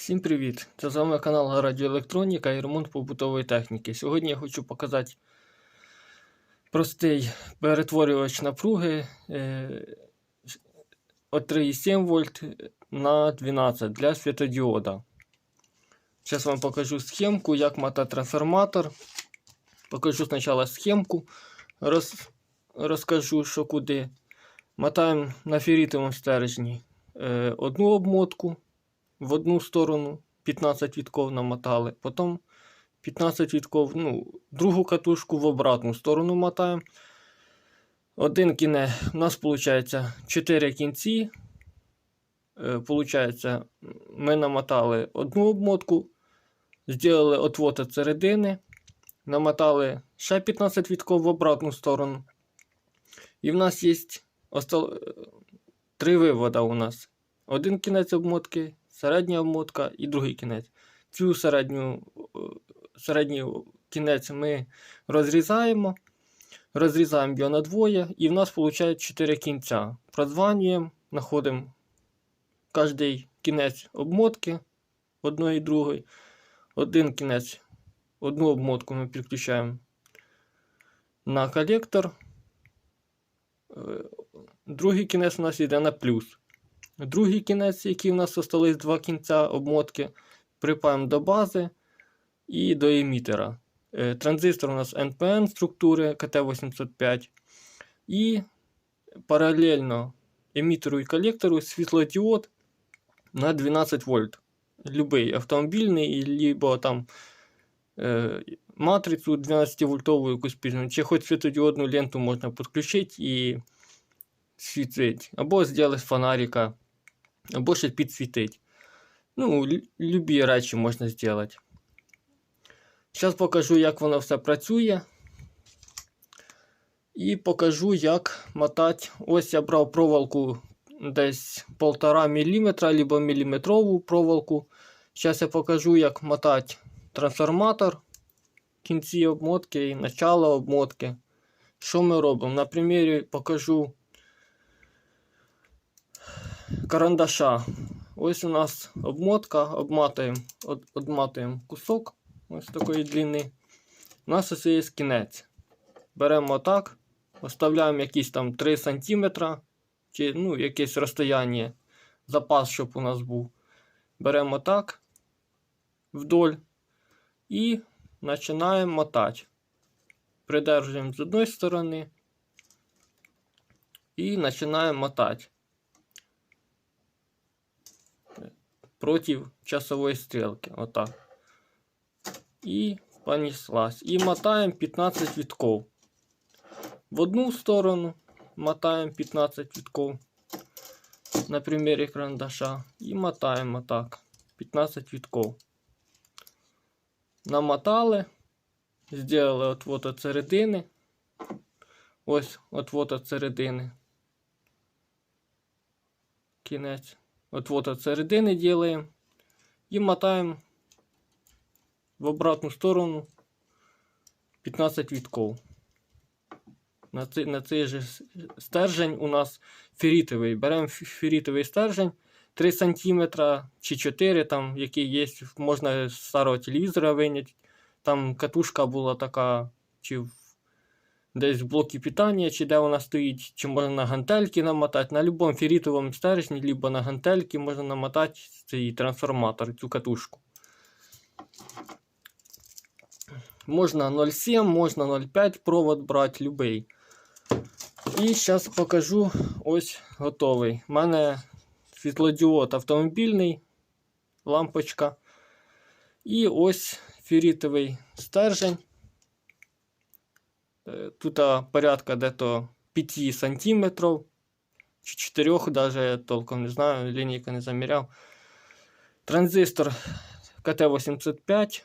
Всім привіт! Це з вами канал Радіоелектроніка і ремонт побутової техніки. Сьогодні я хочу показати простий перетворювач напруги е, от 3,7 вольт на 12 для світодіода. Зараз вам покажу схемку, як мотати трансформатор. Покажу спочатку схемку, роз, розкажу, що куди. Мотаємо на ферритовому стержні е, одну обмотку в одну сторону 15 вітков намотали, потім 15 вітков, ну, другу катушку в обратну сторону мотаємо. Один кінець, у нас виходить 4 кінці. Е, Получається, ми намотали одну обмотку, зробили отвод від середини, намотали ще 15 вітков в обратну сторону. І в нас є остал... три вивода у нас. Один кінець обмотки, середня обмотка і другий кінець. Цю середню, е, середній кінець ми розрізаємо, розрізаємо його на двоє, і в нас виходить 4 кінця. Прозванюємо, знаходимо кожний кінець обмотки одної і другої. Один кінець, одну обмотку ми підключаємо на колектор. Е, Другий кінець у нас йде на плюс. Другий кінець, який у нас залишились два кінця обмотки, припаємо до бази і до емітера. Е, Транзистор у нас NPN структури КТ-805. І паралельно емітеру і колектору світлодіод на 12 вольт. Любий автомобільний, або там е, матрицю 12 вольтову якусь пізну, чи хоч світодіодну ленту можна підключити і світить. Або зробити з фонарика або ще підсвітить. Ну, любі речі можна зробити. Зараз покажу, як воно все працює. І покажу, як мотати. Ось я брав проволоку десь 1,5 мм або міліметрову проволоку. Зараз я покажу, як мотати трансформатор, кінці обмотки і начало обмотки. Що ми робимо? На примірі покажу карандаша. Ось у нас обмотка, обматуємо, од, одматуємо кусок ось такої длини. У нас ось є кінець. Беремо так, оставляємо якісь там 3 см, чи ну, якесь розстояння, запас, щоб у нас був. Беремо так вдоль і починаємо мотати. Придержуємо з одної сторони і починаємо мотати. Против часовой стрелки. Отак. І понеслась. І мотаємо 15 вітков. В одну сторону мотаємо 15 вітков. На примірі карандаша. І мотаємо так. 15 вітков. Намотали. Сделали отвод от середини. Ось отвод от середини. Кінець. Отвод от середини делаем. І мотаємо в обратну сторону 15 вітков. На цей, на цей же стержень у нас ферритовий. Беремо ферритовий стержень 3 см чи 4 там, який є, можна з старого телевізора виняти. Там катушка була така, чи в десь в блокі питання, чи де вона стоїть, чи можна на гантельки намотати. На будь-якому ферритовому стержні, либо на гантельки можна намотати цей трансформатор, цю катушку. Можна 0,7, можна 0,5 провод брати, любий. І зараз покажу ось готовий. У мене світлодіод автомобільний, лампочка. І ось ферритовий стержень. Е, Тут порядка дето 5 сантиметрів чи 4 даже я толком не знаю, лінійка не заміряв. Транзистор КТ-85.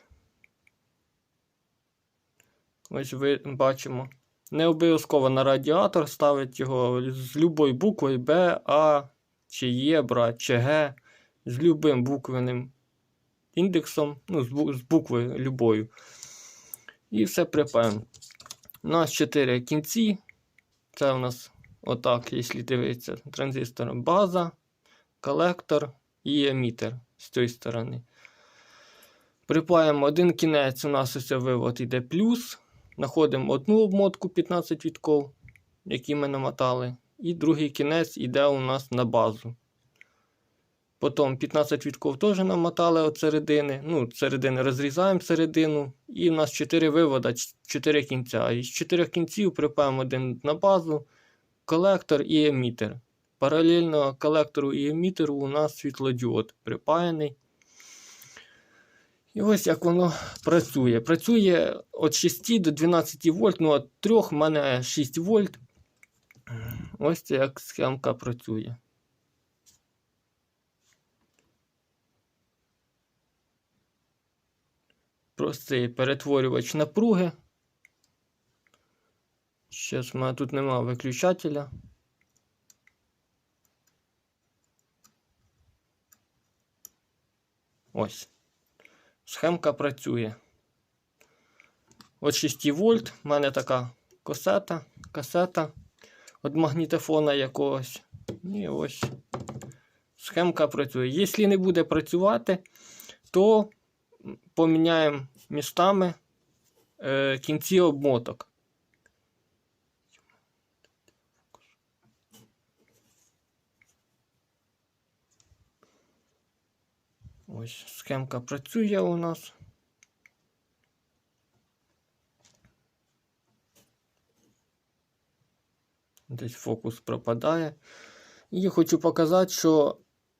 Ось ви бачимо. Не обов'язково на радіатор ставить його з любою буквою Б, А, чи Є брати, чи Г, з любим буквенним індексом, ну, з буквою любою. І все припаємо. У нас 4 кінці. Це у нас отак, якщо дивитися, транзистор база, колектор і емітер. з цієї сторони. Припаємо один кінець, у нас ось вивод іде плюс. Знаходимо одну обмотку 15 вітков, які ми намотали. І другий кінець іде у нас на базу. Потім 15 вітков теж намотали від середини. Ну, з середини розрізаємо середину. І в нас 4 вивода, 4 кінця. Із 4 кінців припаємо один на базу, колектор і емітер. Паралельно колектору і емітеру у нас світлодіод припаяний. І ось як воно працює. Працює від 6 до 12 вольт, ну від 3 в мене 6 вольт. Ось як схемка працює. Простий перетворювач напруги. Зараз в мене тут немає виключателя. Ось. Схемка працює. От 6 вольт. У мене така касета, касета від магнітофона якогось. І ось. Схемка працює. Якщо не буде працювати, то поміняємо містами е, кінці обмоток. Ось схемка працює у нас. Десь фокус пропадає. І хочу показати, що